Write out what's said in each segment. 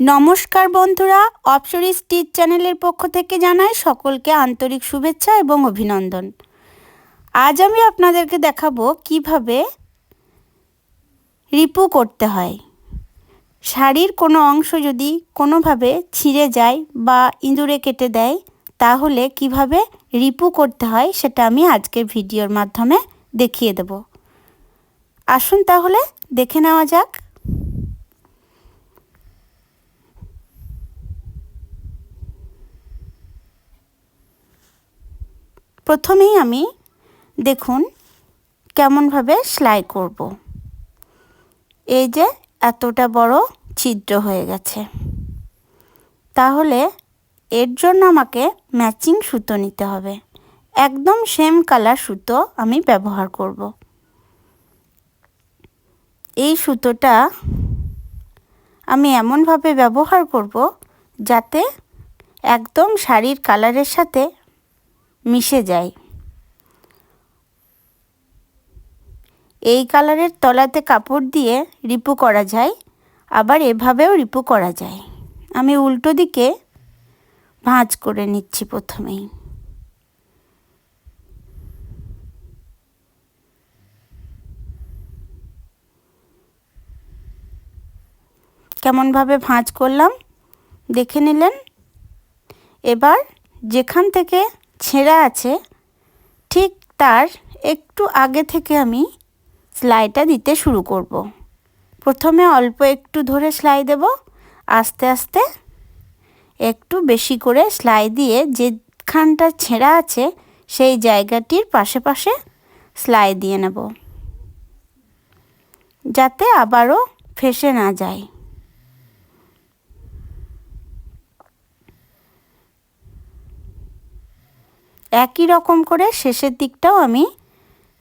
নমস্কার বন্ধুরা অপসরি স্টিচ চ্যানেলের পক্ষ থেকে জানাই সকলকে আন্তরিক শুভেচ্ছা এবং অভিনন্দন। আজ আমি আপনাদেরকে দেখাবো কীভাবে রিপু করতে হয়। শাড়ির কোনো অংশ যদি কোনোভাবে ছিঁড়ে যায় বা ইঁদুরে কেটে দেয়, তাহলে কীভাবে রিপু করতে হয় সেটা আমি আজকের ভিডিওর মাধ্যমে দেখিয়ে দেব। আসুন তাহলে দেখে নেওয়া যাক। প্রথমেই আমি দেখুন কেমনভাবে সেলাই করব। এই যে এতটা বড় ছিদ্র হয়ে গেছে। তাহলে এর জন্য আমাকে ম্যাচিং সুতো নিতে হবে। একদম সেম কালার সুতো আমি ব্যবহার করব। এই সুতোটা আমি এমনভাবে ব্যবহার করব যাতে একদম শাড়ির কালারের সাথে মিশে যায়। এই কালারের তলাতে কাপড় দিয়ে রিপু করা যায়, আবার এভাবেও রিপু করা যায়। আমি উল্টো দিকে ভাঁজ করে নিচ্ছি প্রথমেই। কেমনভাবে ভাঁজ করলাম, দেখে নিলেন? এবার যেখান থেকে ছেঁড়া আছে, ঠিক তার একটু আগে থেকে আমি সেলাইটা দিতে শুরু করব। প্রথমে অল্প একটু ধরে সেলাই দেব, আস্তে আস্তে একটু বেশি করে সেলাই দিয়ে যেখানটা ছেঁড়া আছে, সেই জায়গাটির পাশে পাশে সেলাই দিয়ে নেব যাতে আবারও ফেসে না যায় একই রকম করে শেষের দিকটাও আমি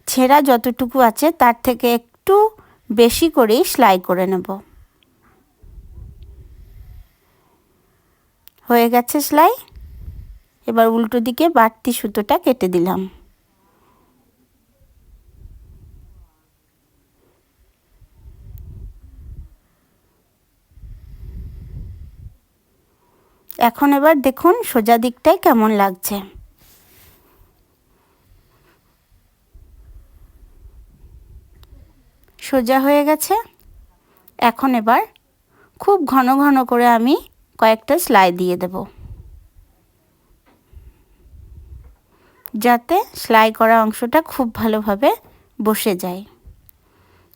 ছেঁড়া যতটুকু আছে তার থেকে একটু বেশি করেই সেলাই করে নেব। হয়ে গেছে সেলাই। এবার উল্টো দিকে বাড়তি সুতোটা কেটে দিলাম। এখন এবার দেখুন সোজা দিকটাই কেমন লাগছে। সোজা হয়ে গেছে। এখন এবার খুব ঘন ঘন করে আমি কয়েকটা সেলাই দিয়ে দেব। যাতে সেলাই করা অংশটা খুব ভালোভাবে বসে যায়।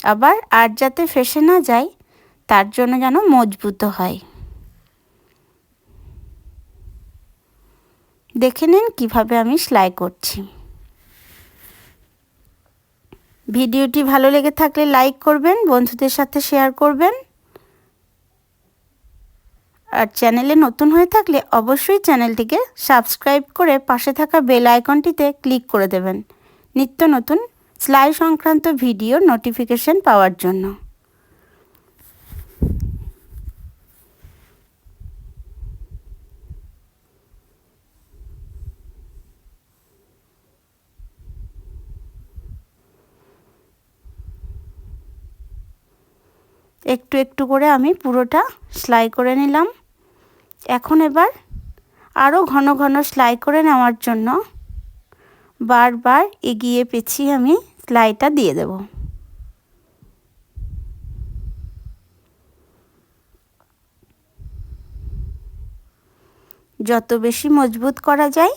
আবার আর যাতে ফেসে না যায়, তার জন্য যেন মজবুত হয়। দেখে নিন কীভাবে আমি সেলাই করছি। ভিডিওটি ভালো লেগে থাকলে লাইক করবেন, বন্ধুদের সাথে শেয়ার করবেন। আর চ্যানেলে নতুন হয়ে থাকলে অবশ্যই চ্যানেলটিকে সাবস্ক্রাইব করে পাশে থাকা বেল আইকনটিতে ক্লিক করে দেবেন। নিত্য নতুন সেলাই সংক্রান্ত ভিডিও নোটিফিকেশন পাওয়ার জন্য। একটু একটু করে আমি পুরোটা সেলাই করে নিলাম। এখন এবার আরও ঘন ঘন সেলাই করে নেওয়ার জন্য বারবার এগিয়ে পেছিয়ে আমি সেলাইটা দিয়ে দেব। যত বেশি মজবুত করা যায়,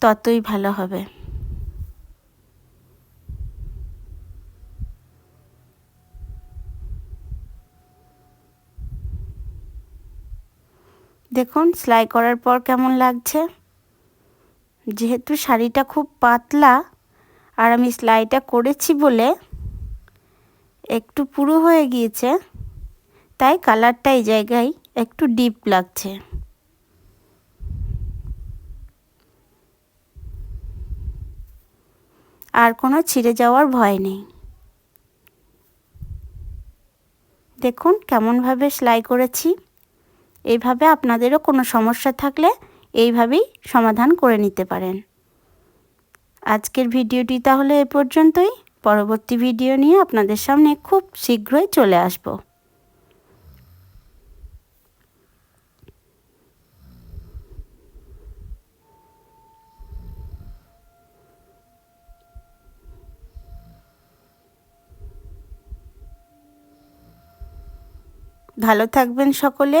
ততই ভালো হবে। দেখুন, সেলাই করার পর কেমন লাগছে? যেহেতু শাড়িটা খুব পাতলা আর আমি সেলাইটা করেছি বলে একটু পুরো হয়ে গিয়েছে, তাই কালারটা এই জায়গায় একটু ডিপ লাগছে। আর কোনো ছিঁড়ে যাওয়ার ভয় নেই। দেখুন, কেমনভাবে সেলাই করেছি। এইভাবে আপনাদেরও কোনো সমস্যা থাকলে এইভাবেই সমাধান করে নিতে পারেন। আজকের ভিডিওটি তাহলে এ পর্যন্তই। পরবর্তী ভিডিও নিয়ে আপনাদের সামনে খুব শীঘ্রই চলে আসব। ভালো থাকবেন সকলে।